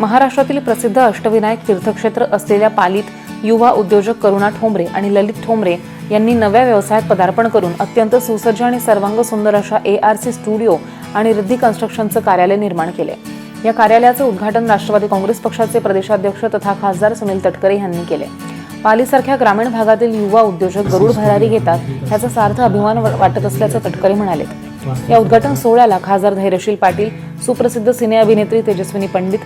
महाराष्ट्रातील प्रसिद्ध अष्टविनायक तीर्थक्षेत्र असलेल्या पालीत युवा उद्योजक करुणा ठोंबरे आणि ललित ठोंबरे यांनी नव्या व्यवसायात पदार्पण करून अत्यंत सुसज्ज आणि सर्वांग सुंदर अशा ए आर सी स्टुडिओ आणि रिद्धी कन्स्ट्रक्शनचं कार्यालय निर्माण केले. या कार्यालयाचं उद्घाटन राष्ट्रवादी काँग्रेस पक्षाचे प्रदेशाध्यक्ष तथा खासदार सुनील तटकरे यांनी केले. पालीसारख्या ग्रामीण भागातील युवा उद्योजक गरुड भरारी घेतात ह्याचा सार्थ अभिमान वाटत असल्याचं तटकरे म्हणाले. या उद्घाटन सोहळ्याला खासदार धैर्यशील पाटील सुप्रसिद्ध सिने अभिनेत्री तेजस्विनी पंडित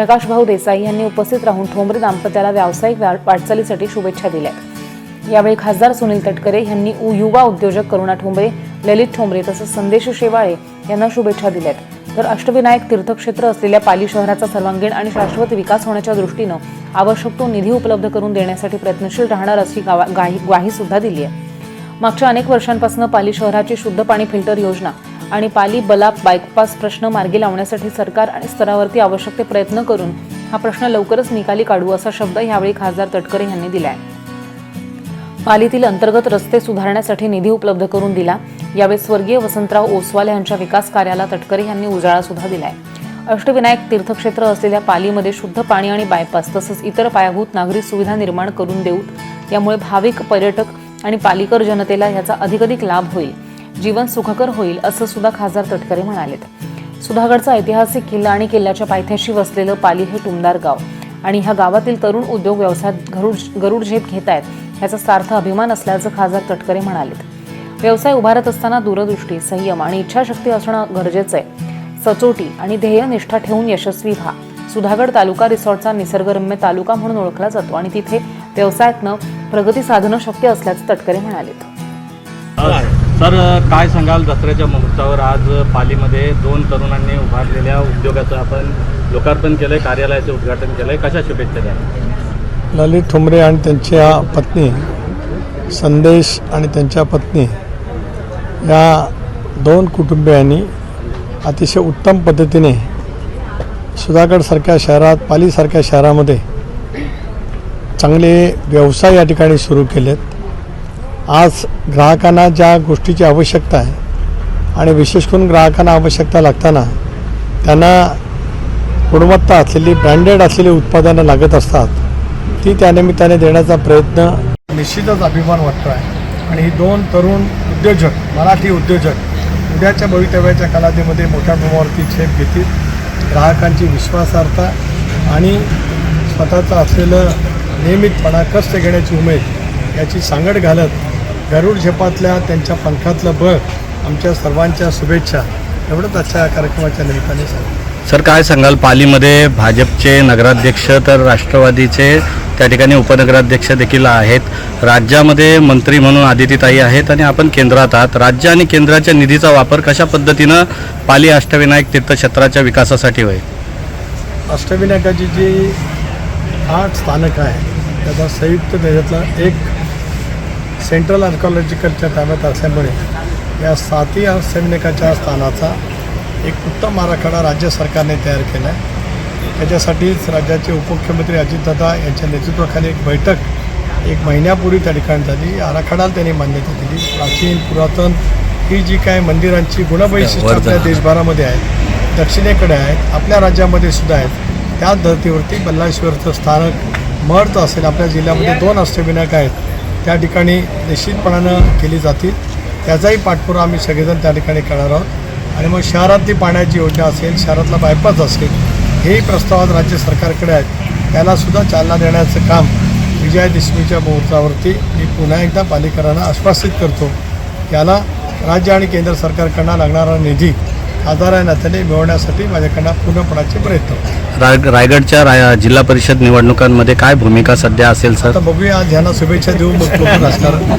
प्रकाश भाऊ देसाई यांनी उपस्थित राहून ठोंबरे दाम्पत्याला व्यावसायिक वाटचालीसाठी शुभेच्छा दिल्या. यावेळी खासदार सुनील तटकरे यांनी उ- युवा उद्योजक करुणा ठोंबरे ललित ठोंबरे तसंच संदेश शेवाळे यांना शुभेच्छा दिल्यात. तर अष्टविनायक तीर्थक्षेत्र असलेल्या पाली शहराचा सर्वांगीण आणि शाश्वत विकास होण्याच्या दृष्टीनं आवश्यक तो निधी उपलब्ध करून देण्यासाठी प्रयत्नशील राहणार अशी गावा- गाही- ग्वाही सुद्धा दिली आहे. मागच्या अनेक वर्षांपासून पाली शहराची शुद्ध पाणी फिल्टर योजना आणि पाली बलाप बायपास प्रश्न मार्गी लावण्यासाठी सरकार आणि स्तरावरती आवश्यक ते प्रयत्न करून हा प्रश्न लवकरच निकाली काढू असा शब्द यावेळी खासदार तटकरे यांनी दिलाय. पालीतील अंतर्गत रस्ते सुधारण्यासाठी निधी उपलब्ध करून दिला. यावेळी स्वर्गीय वसंतराव ओसवाल यांच्या विकास कार्याला तटकरे यांनी उजाळा सुद्धा दिलाय. अष्टविनायक तीर्थक्षेत्र असलेल्या पालीमध्ये शुद्ध पाणी आणि बायपास तसंच इतर पायाभूत नागरी सुविधा निर्माण करून देऊत यामुळे भाविक पर्यटक आणि पालिकर जनतेला याचा अधिकाधिक लाभ होईल. जीवन सुखकर होईल असं सुद्धा खासदार तटकरे म्हणालेत. सुधागडचा ऐतिहासिक किल्ला आणि किल्ल्याच्या पायथ्याशी वसलेलं पाली हे टुमदार गाव आणि ह्या गावातील तरुण उद्योग व्यवसायात गरुड गरुड झेप घेत आहेत ह्याचा सार्थ अभिमान असल्याचं खासदार तटकरे म्हणालेत. व्यवसाय उभारत असताना दूरदृष्टी संयम आणि इच्छाशक्ती असणं गरजेचं आहे. सचोटी आणि ध्येयनिष्ठा ठेवून यशस्वी व्हा. सुधागड तालुका रिसॉर्टचा निसर्गरम्य तालुका म्हणून ओळखला जातो आणि तिथे व्यवसायातनं प्रगती साधणं शक्य असल्याचं तटकरे म्हणालेत. सर काय सांगाल? दसऱ्याच्या मुहूर्तावर आज पालीमध्ये दोन तरुणांनी उभारलेल्या उद्योगाचं आपण लोकार्पण केलं आहे कार्यालयाचं उद्घाटन केलं आहे कशा शुभेच्छा द्या ललित ठुमरे आणि त्यांच्या पत्नी संदेश आणि त्यांच्या पत्नी या दोन कुटुंबियांनी अतिशय उत्तम पद्धतीने सुधागडसारख्या शहरात पालीसारख्या शहरामध्ये चांगले व्यवसाय या ठिकाणी सुरू केलेत. आज ग्राहकांना ज्या गोष्टीची आवश्यकता आहे आणि विशेष करून ग्राहकांना आवश्यकता लागताना त्यांना गुणवत्ता असलेली ब्रँडेड असलेली उत्पादनं लागत असतात ती त्यानिमित्ताने देण्याचा प्रयत्न निश्चितच अभिमान वाटतो आहे आणि ही दोन तरुण उद्योजक मराठी उद्योजक उद्याच्या भवितव्याच्या कालावधीमध्ये मोठ्या प्रमाणावरती झेप घेतील. ग्राहकांची विश्वासार्हता आणि स्वतःचं असलेलं नियमितपणा कष्ट घेण्याची उमेद याची सांगड घालत गरुड झेपातल्या त्यांच्या पंखातलं बळ आमच्या सर्वांच्या शुभेच्छा. एवढंच आजच्या कार्यक्रमाच्या निमित्ताने सांगतो. सर काय सांगाल? पालीमध्ये भाजपचे नगराध्यक्ष तर राष्ट्रवादीचे त्या ठिकाणी उपनगराध्यक्ष देखील आहेत. राज्यामध्ये मंत्री म्हणून आदितीताई आहेत आणि आपण केंद्रात आहात. राज्य आणि केंद्राच्या निधीचा वापर कशा पद्धतीनं पाली अष्टविनायक तीर्थक्षेत्राच्या विकासासाठी होईल? अष्टविनायकाची जी आठ स्थानक आहे त्याचा संयुक्त त्याच्यातला एक सेंट्रल आर्कॉलॉजिकलच्या ताब्यात असल्यामुळे या सातही अष्टविनायकाच्या स्थानाचा एक उत्तम आराखडा राज्य सरकारने तयार केला आहे त्याच्यासाठीच राज्याचे उपमुख्यमंत्री अजितदादा यांच्या नेतृत्वाखाली एक बैठक एक महिन्यापूर्वी त्या ठिकाणी झाली. आराखडाला त्यांनी मान्यता दिली. प्राचीन पुरातन ही जी काय मंदिरांची गुणवैशिष्ट्य आपल्या देशभरामध्ये आहेत दक्षिणेकडे आहेत आपल्या राज्यामध्ये सुद्धा आहेत त्याच धर्तीवरती बल्लाश्वरचं स्थानक महर्त असेल. आपल्या जिल्ह्यामध्ये दोन अष्टविनायक आहेत. त्या ठिकाणी निश्चितपणानं केली जातील. त्याचाही पाठपुरा आम्ही सगळेजण त्या ठिकाणी करणार आहोत. आणि मग शहरातली पाण्याची योजना असेल शहरातला बायपास असेल हेही प्रस्तावात राज्य सरकारकडे आहेत. त्यालासुद्धा चालना देण्याचं काम विजयादशमीच्या मुहूर्तावरती मी पुन्हा एकदा पालिकरांना आश्वासित करतो. याला राज्य आणि केंद्र सरकारकडनं लागणारा निधी खासदार या नात्याने मिळवण्यासाठी माझ्याकडनं पूर्णपणाचे प्रयत्न होतील. रा रायगडच्या रा जिल्हा परिषद निवडणुकांमध्ये काय भूमिका सध्या असेल सर आता बघूया आज ह्यांना शुभेच्छा देऊ मग राजकारण